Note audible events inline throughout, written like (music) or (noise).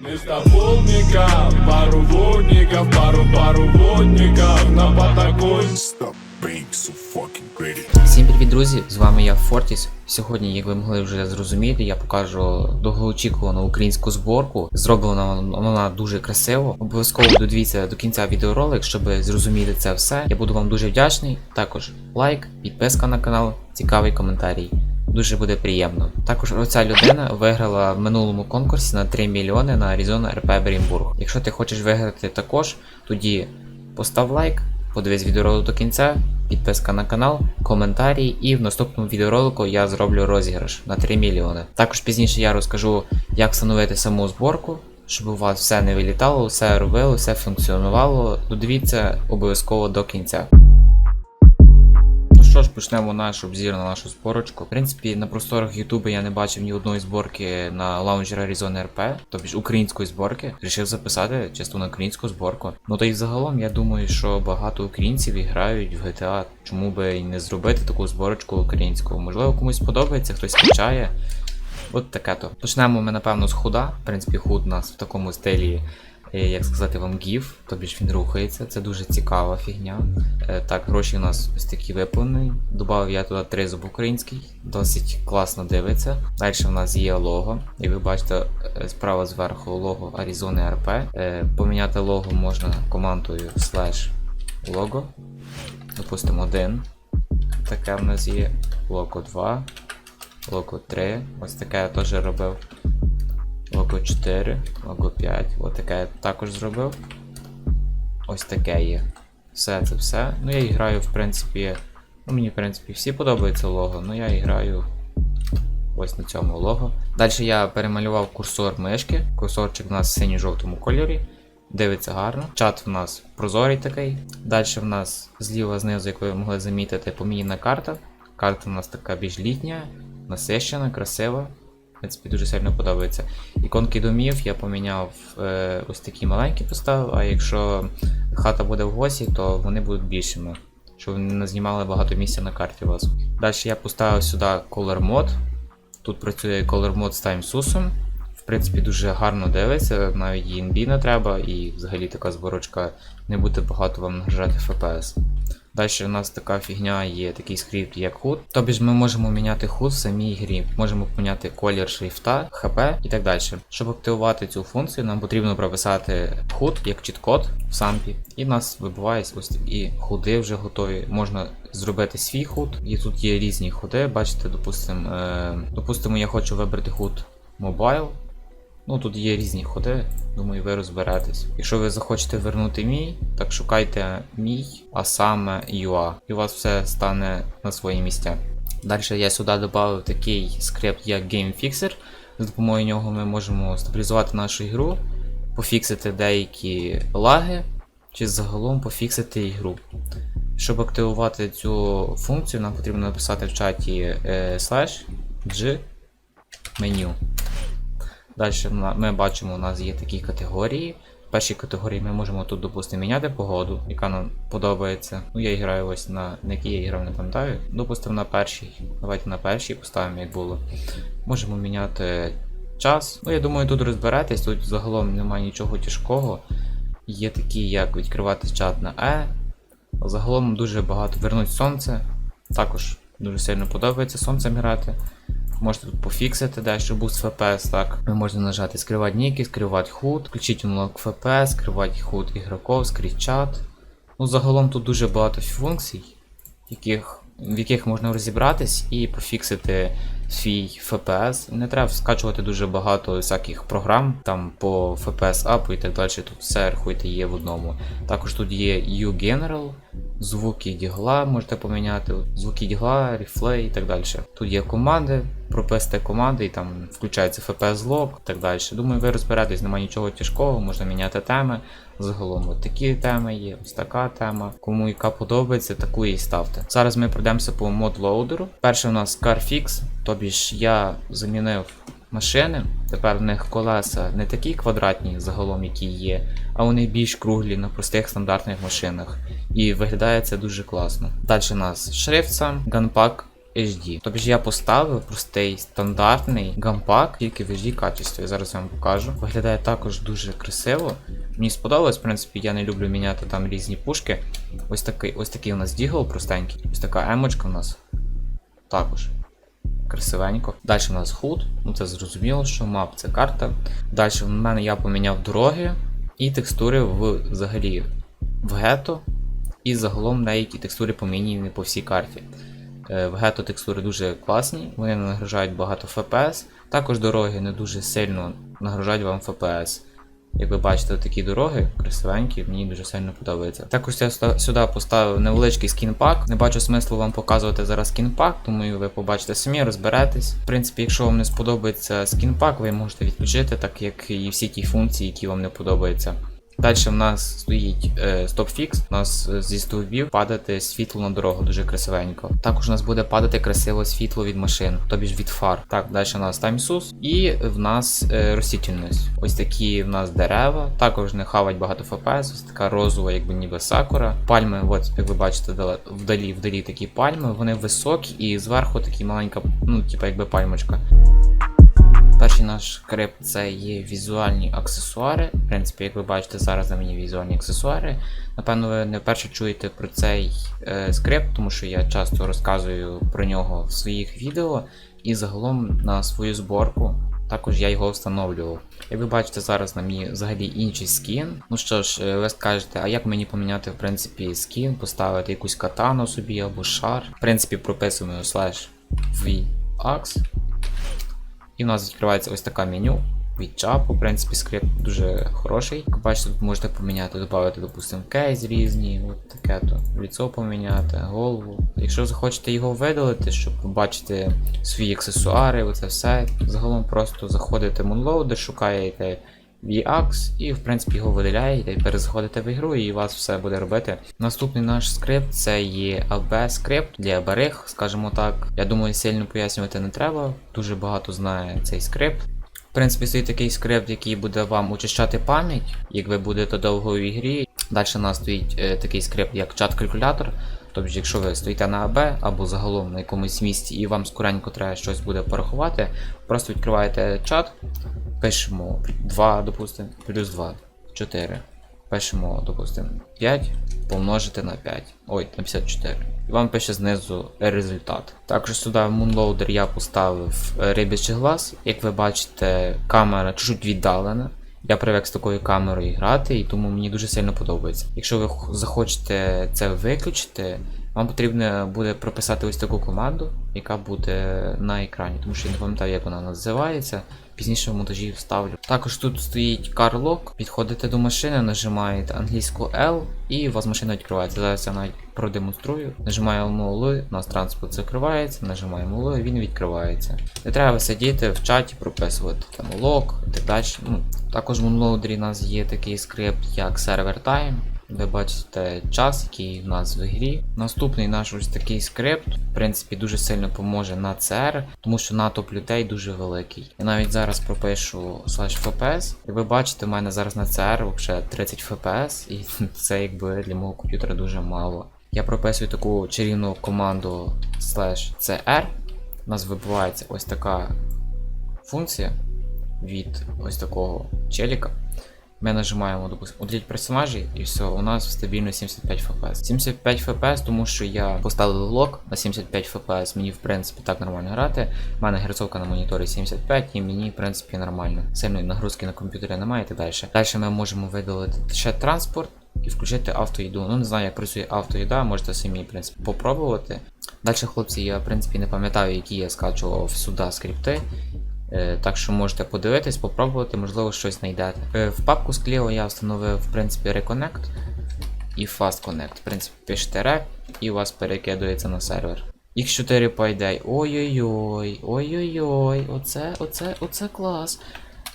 Вместо полника пару водников, пару пару водников на потакой Stop being so fucking greedy. Всім привіт, друзі! З вами я Фортіс. Сьогодні, як ви могли вже зрозуміти, я покажу довгоочікувану українську зборку. Зроблена вона дуже красиво. Обов'язково додивіться до кінця відеоролик, щоб зрозуміти це все. Я буду вам дуже вдячний. Також лайк, підписка на канал, цікавий коментарій. Дуже буде приємно. Також оця людина виграла в минулому конкурсі на 3 мільйони на Arizona RP Берінбург. Якщо ти хочеш виграти також, тоді постав лайк, подивись відеоролик до кінця, підписка на канал, коментарі, і в наступному відеоролику я зроблю розіграш на 3 мільйони. Також пізніше я розкажу, як встановити саму зборку, щоб у вас все не вилітало, все робило, все функціонувало. Додивіться обов'язково до кінця. Що ж, почнемо наш обзір на нашу зборочку. В принципі, на просторах Ютубу я не бачив ні одної зборки на лаунжера Arizona RP, тобто української зборки. Рішив записати чисто на українську зборку. Ну та й загалом я думаю, що багато українців грають в GTA. Чому би і не зробити таку зборочку українську? Можливо, комусь подобається, хтось скачає. От таке то. Почнемо ми, напевно, з худа. В принципі, худ у нас в такому стилі, як сказати вам, гіф, тобі ж він рухається. Це дуже цікава фігня. Е, Так, гроші у нас ось такі виповнені. Добавив я туди тризуб український, досить класно дивиться. Далі в нас є лого. І ви бачите е, справа зверху лого Arizona RP. Е, Поміняти лого можна командою slash logo. Допустимо, один. Таке в нас є. Лого 2. Лого 3. Ось таке я теж робив. Лого 4, лого 5. Ось я також зробив. Ось таке є. Все це все. Ну я і граю, в принципі. Ну мені, в принципі, всі подобається лого, ну я і граю ось на цьому лого. Далі я перемалював курсор мишки. Курсорчик у нас в синьо-жовтому кольорі. Дивиться гарно. Чат в нас прозорий такий. Далі в нас зліва знизу, як ви могли замітити, поміняна карта. Карта у нас така більш літня, насищена, красива. В принципі, дуже сильно подобається. Іконки домів я поміняв е, ось такі маленькі поставив, а якщо хата буде в госі, то вони будуть більшими. Щоб вони не знімали багато місця на карті у вас. Далі я поставив сюди Color Mod. Тут працює Color Mod з TimeSUS. В принципі, дуже гарно дивиться, навіть ENB не треба, і взагалі така зборочка не буде багато вам нагружати FPS. Далі у нас така фігня є такий скрипт, як HUD. Тобі ж ми можемо міняти HUD в самій грі. Можемо поміняти колір шрифта, HP і так далі. Щоб активувати цю функцію, нам потрібно прописати HUD як чіт-код в сампі. І в нас вибувають ось такі худи вже готові. Можна зробити свій худ. І тут є різні худи. Бачите, допустимо, е, допустимо, я хочу вибрати худ Mobile. Ну, тут є різні ходи, думаю, ви розберетесь. Якщо ви захочете вернути мій, так шукайте мій, а саме UA, і у вас все стане на свої місця. Далі я сюди додав такий скрипт, як GameFixer. З допомогою нього ми можемо стабілізувати нашу ігру, пофіксити деякі лаги, чи загалом пофіксити ігру. Щоб активувати цю функцію, нам потрібно написати в чаті е, slash g menu. Далі ми бачимо, у нас є такі категорії. В першій категорії ми можемо тут, допустимо, міняти погоду, яка нам подобається. Ну, я граю ось на, на якій я грав, не пам'ятаю. Допустимо на першій. Давайте на першій поставимо, як було. Можемо міняти час. Ну, я думаю, тут розберетесь, тут загалом немає нічого тяжкого. Є такі, як відкривати чат на E. Загалом дуже багато вернуть сонце. Також дуже сильно подобається сонцем грати. Можете тут пофіксити дещо буст FPS, так. Ви нажати скривати ніки, скривати худ, включити unlock FPS, скривати худ ігроків, скрити чат. Ну, загалом тут дуже багато функцій, яких, в яких можна розібратись і пофіксити свій FPS. Не треба скачувати дуже багато всяких програм там по FPS апу і так далі. Тут все рахуйте є в одному. Також тут є U-General, звуки дігла можете поміняти, звуки дігла, рефлей і так далі. Тут є команди, прописати команди і там включається FPS лог і так далі. Думаю, ви розберетесь, немає нічого тяжкого, можна міняти теми. Загалом от такі теми є, ось така тема. Кому яка подобається, таку і ставте. Зараз ми пройдемося по мод-лоудеру. Перше у нас CarFix, тобі ж я замінив машини. Тепер в них колеса не такі квадратні, загалом, які є, а вони більш круглі на простих стандартних машинах. І виглядає це дуже класно. Далі у нас шрифт сам, ганпак. HD. Тобто я поставив простий стандартний гампак, тільки в HD качестві. Зараз я вам покажу. Виглядає також дуже красиво. Мені сподобалось, в принципі, я не люблю міняти там різні пушки. Ось такий, ось такий у нас дігл простенький. Ось така емочка у нас. Також. Красивенько. Далі у нас худ, ну це зрозуміло, що мап це карта. Далі в мене я поміняв дороги і текстури в взагалі в гетто. І загалом деякі текстури поміняні по всій карті. Е, В гетто текстури дуже класні, вони нагружають багато FPS. Також дороги не дуже сильно нагружають вам FPS. Як ви бачите, такі дороги красивенькі, мені дуже сильно подобається. Також я сюди поставив невеличкий скінпак. Не бачу смислу вам показувати зараз скінпак, тому ви побачите самі, розберетесь. В принципі, якщо вам не сподобається скінпак, ви можете відключити, так як і всі ті функції, які вам не подобаються. Далі в нас стоїть е, стопфікс, у нас е, зі стовбів падати світло на дорогу дуже красивенько. Також у нас буде падати красиво світло від машин, тобі ж від фар. Так, далі у нас таймсус і в нас е. Ось такі в нас дерева, також не хавать багато ФПС, ось така розова, якби ніби сакура. Пальми, от як ви бачите, вдалі, вдалі такі пальми, вони високі і зверху такі маленька, ну, типа якби пальмочка. Перший наш скрипт це є візуальні аксесуари. В принципі, як ви бачите, зараз на мені візуальні аксесуари. Напевно, ви не вперше чуєте про цей е, скрипт, тому що я часто розказую про нього в своїх відео і загалом на свою зборку. Також я його встановлював. Як ви бачите, зараз на мені взагалі інший скін. Ну що ж, е, ви скажете, а як мені поміняти в принципі скін, поставити якусь катану собі або шар. В принципі, прописуємо slash VAX. І в нас відкривається ось така меню від чапу. В принципі, скрипт дуже хороший. Як бачите, тут можете поміняти, додати, допустимо, кейс різні, от таке то. Ліцо поміняти, голову. Якщо захочете його видалити, щоб побачити свої аксесуари, оце все. Загалом просто заходите в Moonloader, шукаєте VAX і в принципі його видаляєте і перезаходите в ігру, і у вас все буде робити. Наступний наш скрипт це є AB скрипт для бариг, скажімо так. Я думаю, сильно пояснювати не треба. Дуже багато знає цей скрипт. В принципі, стоїть такий скрипт, який буде вам очищати пам'ять, як ви будете довго в ігрі. Далі у нас стоїть е, такий скрипт, як чат-калькулятор. Тобто, якщо ви стоїте на АБ або загалом на якомусь місці і вам скоренько треба щось буде порахувати, просто відкриваєте чат, пишемо 2, допустимо, плюс 2, 4. Пишемо, допустимо, 5 помножити на 5. Ой, на 54. І вам пише знизу результат. Також сюди в Moonloader я поставив е, рибячий глаз. Як ви бачите, камера чуть віддалена. Я привик з такою камерою грати, і тому мені дуже сильно подобається. Якщо ви захочете це виключити, вам потрібно буде прописати ось таку команду, яка буде на екрані, тому що я не пам'ятаю, як вона називається. Пізніше в монтажі вставлю. Також тут стоїть lock. Підходите до машини, нажимаєте англійську L і у вас машина відкривається. Зараз я навіть продемонструю. Нажимаємо L, у нас транспорт закривається, нажимаємо L, він відкривається. Не треба сидіти в чаті, прописувати там лок і так далі. Ну, також в Moonloader у нас є такий скрипт, як Server Time. Ви бачите час, який в нас в грі. Наступний наш ось такий скрипт, в принципі, дуже сильно поможе на CR, тому що натовп людей дуже великий. Я навіть зараз пропишу slash FPS. Як ви бачите, в мене зараз на CR взагалі 30 FPS, і (laughs) це якби для мого комп'ютера дуже мало. Я прописую таку чарівну команду slash CR. У нас вибивається ось така функція від ось такого челіка. Ми нажимаємо, допустимо, удаліть персонажі, і все, у нас стабільно 75 FPS. 75 FPS, тому що я поставив лок на 75 FPS, мені в принципі так нормально грати. У мене герцовка на моніторі 75, і мені, в принципі, нормально. Сильної нагрузки на комп'ютері немає і далі. Далі ми можемо видалити ще транспорт і включити автоїду. Ну не знаю, як працює автоїда, можете самі, в принципі, попробувати. Далі, хлопці, я в принципі не пам'ятаю, які я скачував сюди скрипти. Е, Так що можете подивитись, попробувати, можливо, щось знайдете. Е, В папку з Clio я встановив, в принципі, Reconnect і Fast Connect. В принципі, пишете і у вас перекидується на сервер. X4 Payday. Ой-ой-ой, ой-ой-ой, оце, оце, оце клас.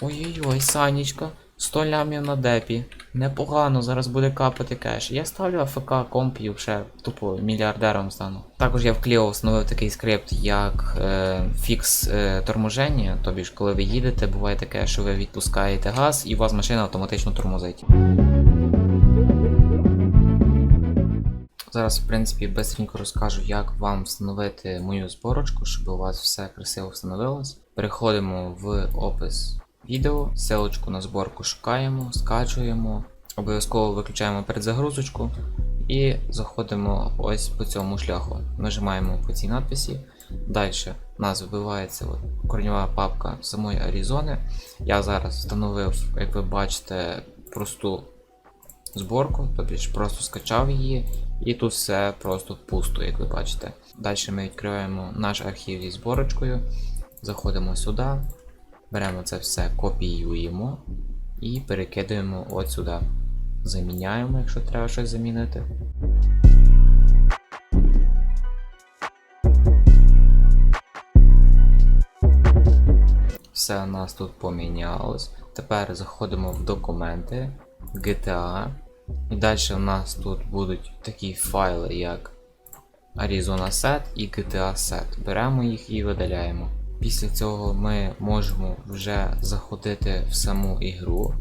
Ой-ой-ой, Санечка. 100 лямів на депі. Непогано, зараз буде капати кеш. Я ставлю АФК комп і вже тупо мільярдером стану. Також я в Clio встановив такий скрипт, як е, фікс е, торможення. Тобі ж, коли ви їдете, буває таке, що ви відпускаєте газ і у вас машина автоматично тормозить. Зараз, в принципі, быстренько розкажу, як вам встановити мою зборочку, щоб у вас все красиво встановилось. Переходимо в опис відео, ссылочку на зборку шукаємо, скачуємо, обов'язково виключаємо передзагрузочку і заходимо ось по цьому шляху. Нажимаємо по цій надписі. Далі у нас вибивається от папка самої Аризони. Я зараз встановив, як ви бачите, просту зборку, тобто просто скачав її, і тут все просто пусто, як ви бачите. Далі ми відкриваємо наш архів зі зборочкою, заходимо сюди, беремо це все, копіюємо і перекидаємо от сюди. Заміняємо, якщо треба щось замінити. Все у нас тут помінялось. Тепер заходимо в документи GTA. І далі у нас тут будуть такі файли, як Arizona Set і GTA Set. Беремо їх і видаляємо. Після цього ми можемо вже заходити в саму ігру,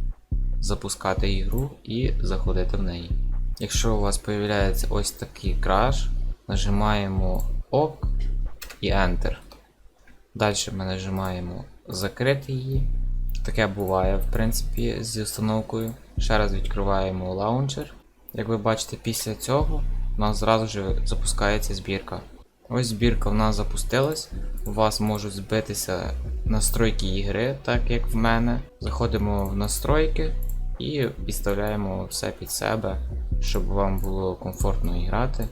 запускати ігру і заходити в неї. Якщо у вас з'являється ось такий краш, нажимаємо ОК і Enter. Далі ми нажимаємо закрити її. Таке буває, в принципі, зі установкою. Ще раз відкриваємо лаунчер. Як ви бачите, після цього у нас зразу ж запускається збірка. Ось збірка в нас запустилась. У вас можуть збитися настройки ігри, так як в мене. Заходимо в настройки і підставляємо все під себе, щоб вам було комфортно грати.